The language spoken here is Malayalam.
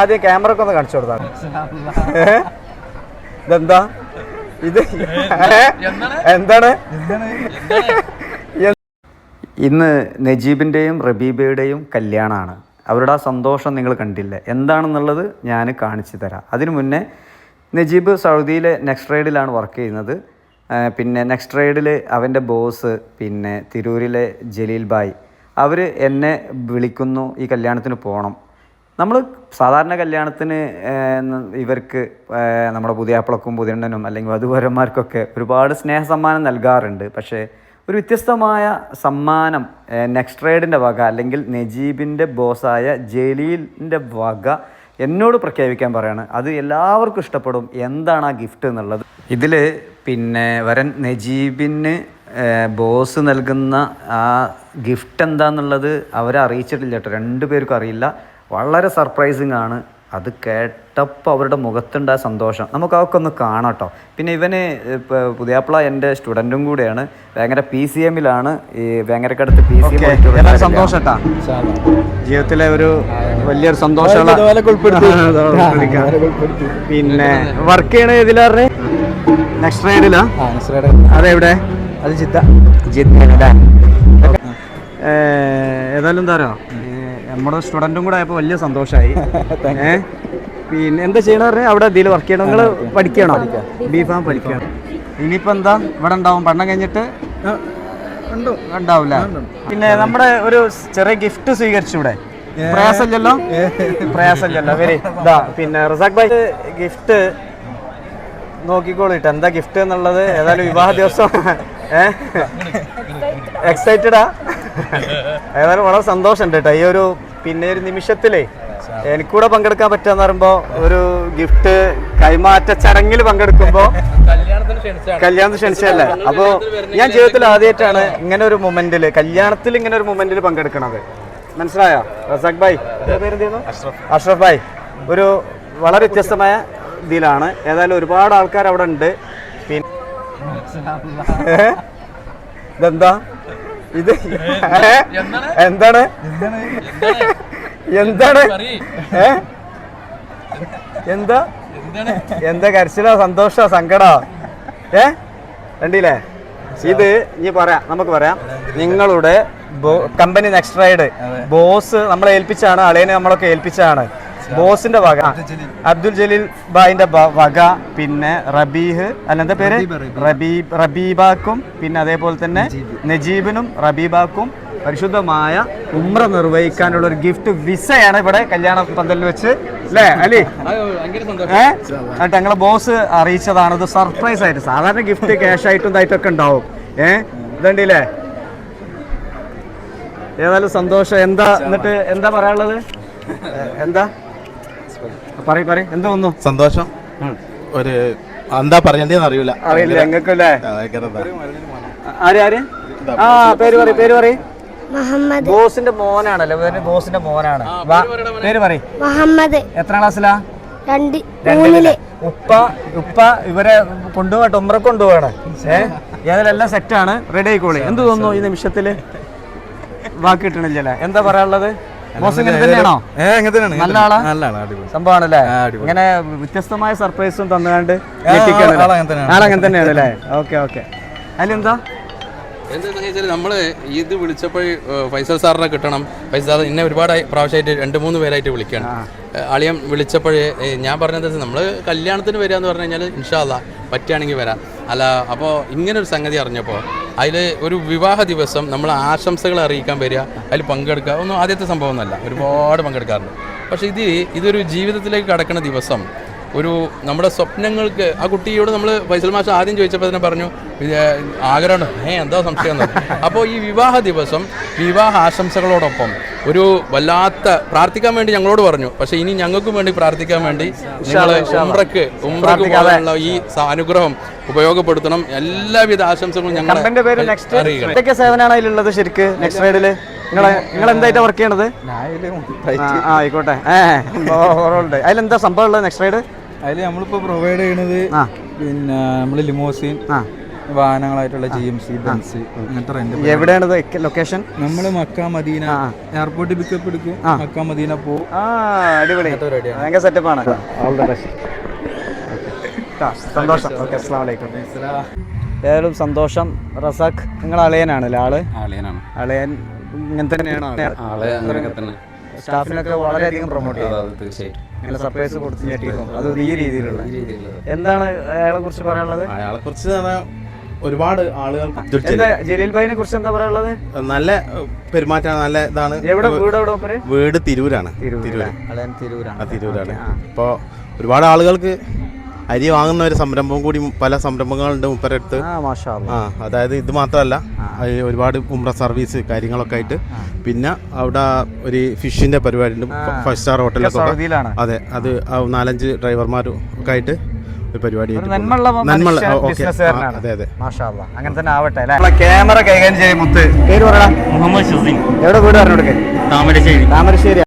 ആദ്യം ക്യാമറ ഒക്കെ ഒന്ന് കാണിച്ചു കൊടുത്താണ് ഏ? ഇതെന്താ? ഇത്? എന്താണ്? ഇന്ന് നജീബിന്റെയും റബീബയുടെയും കല്യാണമാണ് അവരുടെ ആ സന്തോഷം നിങ്ങൾ കണ്ടില്ല? എന്താണെന്നുള്ളത് ഞാൻ കാണിച്ചു തരാം. അതിനു മുന്നേ നജീബ് സൗദിയിലെ നെക്സ്റ്റ് റൈഡിലാണ് വർക്ക് ചെയ്യുന്നത്. പിന്നെ നെക്സ്റ്റ് റൈഡിൽ അവന്റെ ബോസ് പിന്നെ തിരൂരിലെ ജലീൽ ബായ് അവർ എന്നെ വിളിക്കുന്നു ഈ കല്യാണത്തിന് പോകണം നമ്മൾ സാധാരണ കല്യാണത്തിന് ഇവർക്ക് നമ്മുടെ പുതിയാപ്പിളക്കും പുതിയണ്ണനും അല്ലെങ്കിൽ വധുവരന്മാർക്കൊക്കെ ഒരുപാട് സ്നേഹ സമ്മാനം നൽകാറുണ്ട്. പക്ഷേ ഒരു വ്യത്യസ്തമായ സമ്മാനം നെക്സ്റ്റ് റൈഡിന്റെ വക അല്ലെങ്കിൽ നജീബിന്റെ ബോസായ ജലീലിന്റെ വക എന്നോട് പ്രഖ്യാപിക്കാൻ പറയാണ്. അത് എല്ലാവർക്കും ഇഷ്ടപ്പെടും. എന്താണ് ആ ഗിഫ്റ്റ് എന്നുള്ളത്? ഇതിൽ പിന്നെ വരൻ നജീബിന് ബോസ് നൽകുന്ന ആ ഗിഫ്റ്റ് എന്താന്നുള്ളത് അവരെ അറിയിച്ചിട്ടില്ല കേട്ടോ. രണ്ടു പേർക്കും അറിയില്ല. വളരെ സർപ്രൈസിങ് ആണ്. അത് കേട്ടപ്പോൾ അവരുടെ മുഖത്തുണ്ടായ സന്തോഷം. നമുക്ക് അതൊക്കെ ഒന്ന് കാണാം കേട്ടോ. പിന്നെ ഇവന് ഇപ്പോൾ പുതിയാപ്പിള എന്റെ സ്റ്റുഡന്റും കൂടെയാണ്. വേങ്ങര പി സി എമ്മിലാണ് ഈ വേങ്ങരക്കടുത്ത് പി സി എം സന്തോഷം ജീവിതത്തിലെ ഒരു വലിയൊരു സന്തോഷമുള്ള പിന്നെ വർക്ക് ചെയ്യണ ഏതിലാറേ നെക്സ്റ്റ് റൈഡിലാ അതെവിടെ? അത് ചിത്ത ജിദ്ദല്ലേ ഏതായാലും എന്താ പറയുക നമ്മുടെ സ്റ്റുഡന്റും കൂടെ ആയപ്പോൾ വലിയ സന്തോഷമായി ഏ? പിന്നെ എന്താ ചെയ്യണ പറഞ്ഞാൽ അവിടെ ഇതിൽ വർക്ക് ചെയ്യണം? നിങ്ങൾ പഠിക്കണോ? ബി ഫാം പഠിക്കണം ഇനിയിപ്പോൾ എന്താ? ഇവിടെ ഉണ്ടാവും. പഠനം കഴിഞ്ഞിട്ട് ഉണ്ടാവില്ല? പിന്നെ നമ്മുടെ ഒരു ചെറിയ ഗിഫ്റ്റ് സ്വീകരിച്ചു ഇവിടെ പ്രയാസമില്ലല്ലോ? പ്രയാസമില്ലല്ലോ. വെരി. ഇതാ പിന്നെ റസാഖ് ഭായ് ഗിഫ്റ്റ് നോക്കിക്കോളിട്ട് എന്താ ഗിഫ്റ്റ് എന്നുള്ളത്? ഏതായാലും വിവാഹ ദിവസം. എക്സൈറ്റഡാ ഏതായാലും വളരെ സന്തോഷമുണ്ട് കേട്ടോ ഈ ഒരു പിന്നെ ഒരു നിമിഷത്തിലേ എനിക്കൂടെ പങ്കെടുക്കാൻ പറ്റുക പറയുമ്പോൾ ഒരു ഗിഫ്റ്റ് കൈമാറ്റ ചടങ്ങിൽ പങ്കെടുക്കുമ്പോൾ കല്യാണത്തിന് ക്ഷണിച്ചല്ലേ അപ്പോൾ ഞാൻ ജീവിതത്തിൽ ആദ്യമായിട്ടാണ് ഇങ്ങനെ ഒരു മൊമെന്റിൽ കല്യാണത്തിൽ ഇങ്ങനെ ഒരു മൊമെന്റിൽ പങ്കെടുക്കണത്. മനസ്സിലായോ? റസാഖ് ഭായ് അഷ്റഫ്. ഭായ്. ഒരു വളരെ വ്യത്യസ്തമായ ഇതിലാണ്. ഏതായാലും ഒരുപാട് ആൾക്കാർ അവിടെ ഉണ്ട് പിന്നെ? ഇതെന്താ? ഇത്? എന്താണ്? എന്താണ്? എന്താ? എന്താ കരച്ചിലോ? സന്തോഷോ? സങ്കടോ? ഏ? കണ്ടില്ലേ? ഇത് ഇനി പറയാം. നമുക്ക് പറയാം. നിങ്ങളുടെ കമ്പനി നെക്സ്റ്റ് റൈഡ് ബോസ് നമ്മളെ ഏൽപ്പിച്ചാണ് അളിയനെ നമ്മളൊക്കെ ഏൽപ്പിച്ചാണ്. ബോസിന്റെ വക. അബ്ദുൽ ജലീൽ. ബായിന്റെ വക പിന്നെ റബീഹ് അല്ല എന്താ പേര്? റബീബ് റബീബാക്കും പിന്നെ അതേപോലെ തന്നെ നജീബിനും റബീബാക്കും പരിശുദ്ധമായ ഉമ്ര നിർവഹിക്കാനുള്ള ഒരു ഗിഫ്റ്റ് വിസയാണ് ഇവിടെ കല്യാണ പന്തലിൽ വെച്ച്. അല്ലേ അലി? ഏഹ് ഞങ്ങളെ ബോസ് അറിയിച്ചതാണ്. ഇത് സർപ്രൈസ് ആയിട്ട്. സാധാരണ ഗിഫ്റ്റ് ക്യാഷ് ആയിട്ടും ഇതായിട്ടൊക്കെ ഉണ്ടാവും. ഏഹ് ഇതുണ്ടല്ലേ? ഏതായാലും സന്തോഷം. എന്താ എന്നിട്ട് എന്താ പറയാനുള്ളത്? എന്താ? പറയ് പറയും. എന്താ വന്നു? സന്തോഷം. ഒരു എന്താ പറയണ്ടേന്ന് അറിയില്ല. അറിയില്ല ഞങ്ങൾക്കല്ലേ ആര് ആര്? ആ പേര് പറയ് പേര് പറയ്. മുഹമ്മദ്. ബോസിന്റെ മോനാണല്ലോ ഇവർ ബോസിന്റെ മോനാണ്. പേര് പറയ്. മുഹമ്മദ്. എത്ര ക്ലാസ്സിലാ? രണ്ട് ഉപ്പ ഉപ്പ ഇവരെ കൊണ്ടുപോകട്ടെ ഉമ്ര കൊണ്ടുപോകണം ഏഹ് ഏതെല്ലാം സെറ്റാണ് റെഡി ആയിക്കോളി. എന്ത് തോന്നുന്നു ഈ നിമിഷത്തിൽ? വാക്കിട്ടണില്ല കിട്ടണില്ലല്ലേ? എന്താ പറയാനുള്ളത്? നല്ല ഇങ്ങനെ ആളാ വ്യത്യസ്തമായ സർപ്രൈസും തന്നുകൊണ്ട് ആളങ്ങനെ തന്നെയാണ്. അല്ലേ? Okay okay. അതിലെന്താ? എന്താണെന്ന് വെച്ചാൽ നമ്മൾ ഇത് വിളിച്ചപ്പോൾ ഫൈസൽ സാറിനെ കിട്ടണം. ഫൈസൽ സാർ ഇന്നെ ഒരുപാട് പ്രാവശ്യമായിട്ട് രണ്ട് മൂന്ന് പേരായിട്ട് വിളിക്കുകയാണ് അളിയം അളിയൻ വിളിച്ചപ്പോഴേ ഞാൻ പറഞ്ഞത് നമ്മൾ കല്യാണത്തിന് വരിക എന്ന് പറഞ്ഞു കഴിഞ്ഞാൽ ഇൻഷാല്ല പറ്റുകയാണെങ്കിൽ വരാം. അല്ല അപ്പോൾ ഇങ്ങനെ ഒരു സംഗതി അറിഞ്ഞപ്പോൾ അതിൽ ഒരു വിവാഹ ദിവസം നമ്മൾ ആശംസകൾ അറിയിക്കാൻ വരിക അതിൽ പങ്കെടുക്കുക ഒന്നും ആദ്യത്തെ സംഭവമൊന്നുമല്ല. ഒരുപാട് പങ്കെടുക്കാറുണ്ട്. പക്ഷേ ഇത് ഇതൊരു ജീവിതത്തിലേക്ക് കടക്കുന്ന ദിവസം. ഒരു നമ്മുടെ സ്വപ്നങ്ങൾക്ക് ആ കുട്ടിയോട് നമ്മൾ ഫൈസൽ മാഷ് ആദ്യം ചോദിച്ചപ്പോൾ തന്നെ പറഞ്ഞു ഇത് ആഗ്രഹമാണ് ഏ എന്താ സംശയം? അപ്പോൾ ഈ വിവാഹ ദിവസം വിവാഹ ആശംസകളോടൊപ്പം ഒരു വല്ലാത്ത പ്രാർത്ഥിക്കാൻ വേണ്ടി ഞങ്ങളോട് പറഞ്ഞു. പക്ഷേ ഇനി ഞങ്ങൾക്കും വേണ്ടി പ്രാർത്ഥിക്കാൻ വേണ്ടി നിങ്ങൾ ഉംറക്ക് ഉംറക്ക് പോകാനുള്ള ഈ അനുഗ്രഹം ഉപയോഗപ്പെടുത്തണം. എല്ലാവിധ ആശംസകളും ഞങ്ങൾ എന്തൊക്കെ സേവനമാണ് അതിലുള്ളത് ശരിക്ക് നെക്സ്റ്റ് റൈഡിൽ നിങ്ങൾ നിങ്ങൾ എന്തായിട്ടാ വർക്ക് ചെയ്യണത്? ആയിക്കോട്ടെ. അതിലെന്താ സംഭവം ഉള്ളത് നെക്സ്റ്റ് റൈഡ് അതിൽ നമ്മളിപ്പോ പ്രൊവൈഡ് ചെയ്യണത് പിന്നെ നമ്മൾ ലിമോസിൻ ആ. വാഹനങ്ങളായിട്ടുള്ള ജി എം സി ബെൻസ് അങ്ങനത്തെ റെന്റ് എവിടെയാണ് ലൊക്കേഷൻ നമ്മൾ മക്ക മദീന എയർപോർട്ടിൽ പിക്കപ്പ് എടുക്കും. മക്ക മദീന പോകും അടിപൊളി. ഭയങ്കര ആണ്. ഓൾ ദ ബെസ്റ്റ് സന്തോഷം. ഓക്കെ അസ്സാം വലൈക്കും ഏതായാലും സന്തോഷം. റസാഖ് നിങ്ങൾ അളയനാണല്ലേ ആൾ? അളയൻ ഇങ്ങനെ തന്നെയാണോ സ്റ്റാഫിനൊക്കെ വളരെയധികം പ്രൊമോട്ട് ചെയ്തു അത് തീർച്ചയായിട്ടും. അങ്ങനെ സർപ്രൈസ് കൊടുത്ത് ഞെട്ടിയിരുന്നു അത് ഈ രീതിയിലുള്ള. എന്താണ് അയാളെ കുറിച്ച് പറയാനുള്ളത്? അയാളെ കുറിച്ച് ഒരുപാട് ആളുകൾ എന്താ ജലീൽ ഭായിനെ കുറിച്ച് എന്താ പറയാനുള്ളത്? നല്ല പെരുമാറ്റാണ് പെരുമാറ്റമാണ് നല്ല ഇതാണ്. എവിടെ വീട് എവിടെ മൂപ്പര്? വീട് തിരൂരാണ്. തിരൂര് അളയൻ തിരൂരാണ്. ആ തിരൂരാണ്. ഒരുപാട് ആളുകൾക്ക് അരി വാങ്ങുന്ന ഒരു സംരംഭം കൂടി പല സംരംഭങ്ങളുണ്ട് മുപ്പരടുത്ത് ആ മാഷാ അല്ലാ. ആ അതായത് ഇത് മാത്രമല്ല ഈ ഒരുപാട് ഉമ്ര സർവീസ് കാര്യങ്ങളൊക്കെ ആയിട്ട്. പിന്നെ അവിടെ ഒരു ഫിഷിന്റെ പരിപാടി ഉണ്ട് ഫൈവ് സ്റ്റാർ ഹോട്ടലിലൊക്കെ സൗദിയിലാണ്. അതെ അത് ആ നാലഞ്ച് ഡ്രൈവർമാരും ഒക്കെ ആയിട്ട് ഒരു പരിപാടി. അങ്ങനെ തന്നെ ആവട്ടെ അല്ലേ? ക്യാമറ കൈകാര്യം ചെയ്യും മുത്ത്. പേര് പറയടാ. മുഹമ്മദ് ഷസീൻ എവിടെ വീട്? പറഞ്ഞു കൊടുക്കേ താമരശ്ശേരി. താമരശ്ശേരി